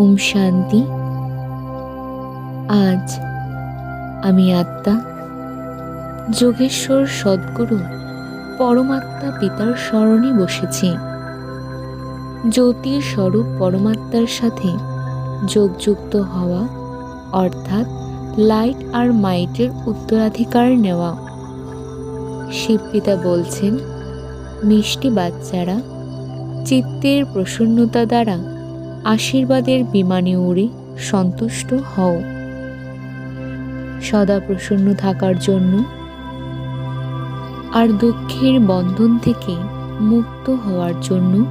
ওম শান্তি। আজ আমি আত্মা, যোগেশ্বর সদ্গুরু, পরমাত্মা পিতার স্মরণে বসেছি। জ্যোতির স্বরূপ পরমাত্মার সাথে যোগযুক্ত হওয়া, অর্থাৎ লাইট আর মাইটের উত্তরাধিকার নেওয়া। শিবপিতা বলছেন, মিষ্টি বাচ্চারা, চিত্তের প্রসন্নতা দ্বারা আশীর্বাদের বিমানে উড়ে সন্তুষ্ট হও। সদা প্রসন্ন থাকার জন্য আর দুঃখের বন্ধন থেকে মুক্ত হওয়ার জন্য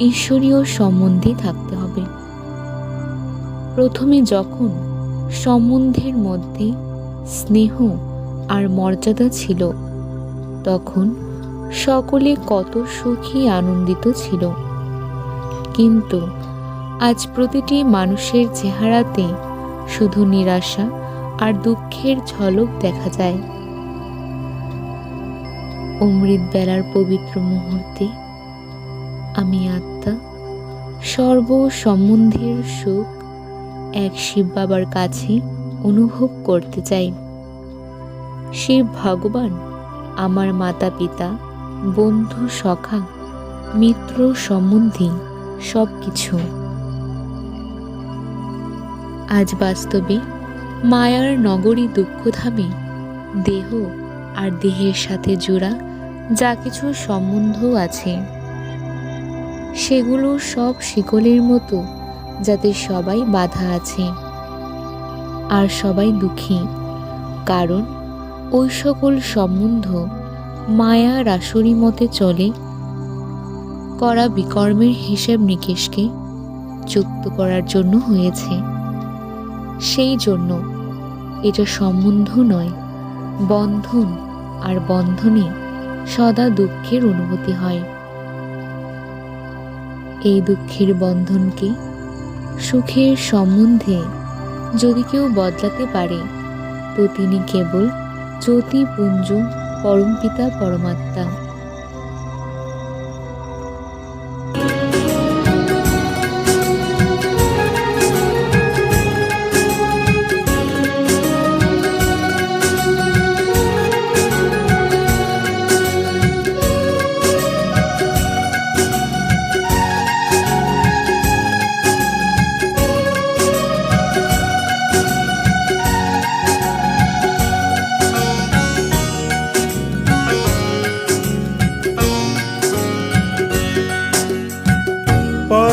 ঈশ্বরীয় সম্বন্ধে থাকতে হবে। প্রথমে যখন সম্বন্ধের মধ্যে স্নেহ আর মর্যাদা ছিল, তখন সকলে কত সুখী আনন্দিত ছিল। কিন্তু আজ প্রতিটি মানুষের চেহারাতে শুধু নিরাশা আর দুঃখের ঝলক দেখা যায়। অমৃত বেলার পবিত্র মুহূর্তে আমি আত্মা সর্ব সম্বন্ধের সুখ এক শিব বাবার কাছে অনুভব করতে চাই। শিব ভগবান, আমার মাতা পিতা, বন্ধু, সখা, মিত্র, সম্বন্ধী সব কিছু আজ বাস্তবে মায়ার নগরী দুঃখধামে দেহ আর দেহের সাথে জোড়া যা কিছু সম্বন্ধ আছে। সেগুলো সব শিকলের মতো, যাতে সবাই বাধা আছে। আর সবাই দুঃখী, কারণ ওই সকল সম্বন্ধ মায়া রাসরি মতে চলে। করা বিকর্মের হিসেব নিকেশকে যুক্ত করার জন্য হয়েছে। সেই জন্য। এটা সম্বন্ধ নয়, বন্ধন আর বন্ধনে সদা দুঃখের অনুভূতি হয়। এই দুঃখের বন্ধনকে সুখের সম্বন্ধে যদি কেউ বদলাতে পারে, তো তিনি কেবল জ্যোতিপুঞ্জ পরমপিতা পরমাত্মা।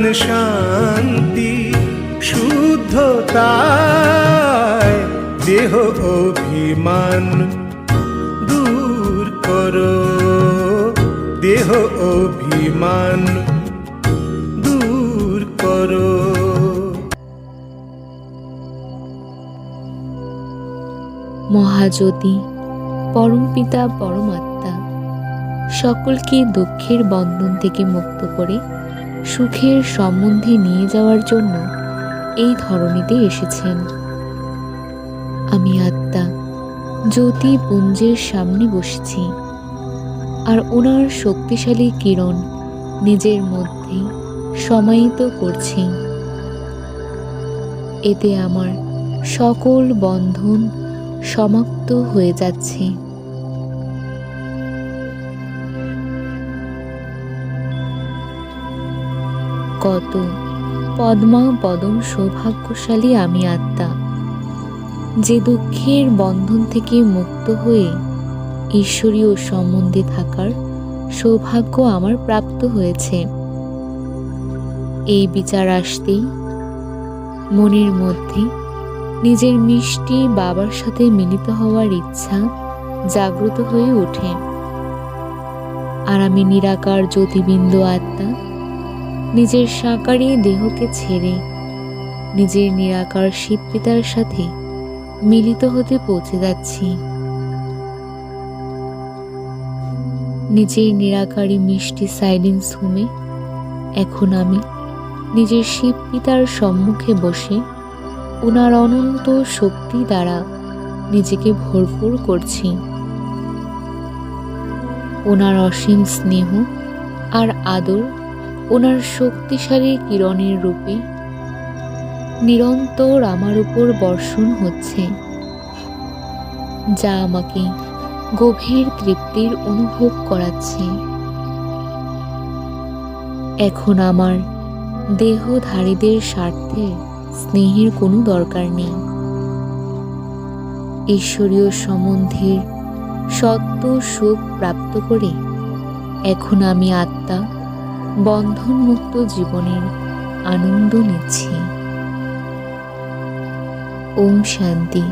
জ্ঞান শান্তি, শুদ্ধতায় দেহ অভিমান দূর করো। দেহ অভিমান দূর করো। মহাজ্যোতি পরমপিতা পরমাত্মা, সকলকে দুঃখের বন্ধন থেকে মুক্ত করে সুখের সম্বন্ধে নিয়ে যাওয়ার জন্য এই ধরনীতে এসেছেন। আমি আত্মা জ্যোতি পুঞ্জের সামনে বসেছি আর ওনার শক্তিশালী কিরণ নিজের মধ্যে সমাহিত করছি। এতে আমার সকল বন্ধন সমাপ্ত হয়ে যাচ্ছে। কত? পদ্মা পদম সৌভাগ্যশালী আমি আত্মা। যে দুঃখের বন্ধন থেকে মুক্ত হয়ে ঈশ্বরীয় সম্বন্ধে থাকার সৌভাগ্য আমার প্রাপ্ত হয়েছে। এই বিচার আসতেই মনের মধ্যে নিজের মিষ্টি বাবার সাথে মিলিত হওয়ার ইচ্ছা জাগ্রত হয়ে ওঠে। আর আমি নিরাকার জ্যোতিবিন্দু আত্মা নিজের সাকারী দেহকে ছেড়ে নিজের নিরাকার শীতপিতার সাথে মিলিত হতে পৌঁছে যাচ্ছি। নিজের নিরাকারী মিষ্টি সাইলেন্স হোমে এখন আমি নিজের শিব পিতার সম্মুখে বসে ওনার অনন্ত শক্তি দ্বারা নিজেকে ভরপুর করছি। ওনার অসীম স্নেহ আর আদর ওনার শক্তিশালী কিরণের রূপে নিরন্তর আমার উপর বর্ষণ হচ্ছে, যা আমাকে গভীর তৃপ্তির অনুভব করাচ্ছে। এখন আমার দেহধারীদের স্বার্থে স্নেহের কোনো দরকার নেই। ঈশ্বরীয় সম্বন্ধের সত্য সুখ প্রাপ্ত করে এখন আমি আত্মা বন্ধনমুক্ত জীবনের আনন্দ নিচ্ছি। ওম শান্তি।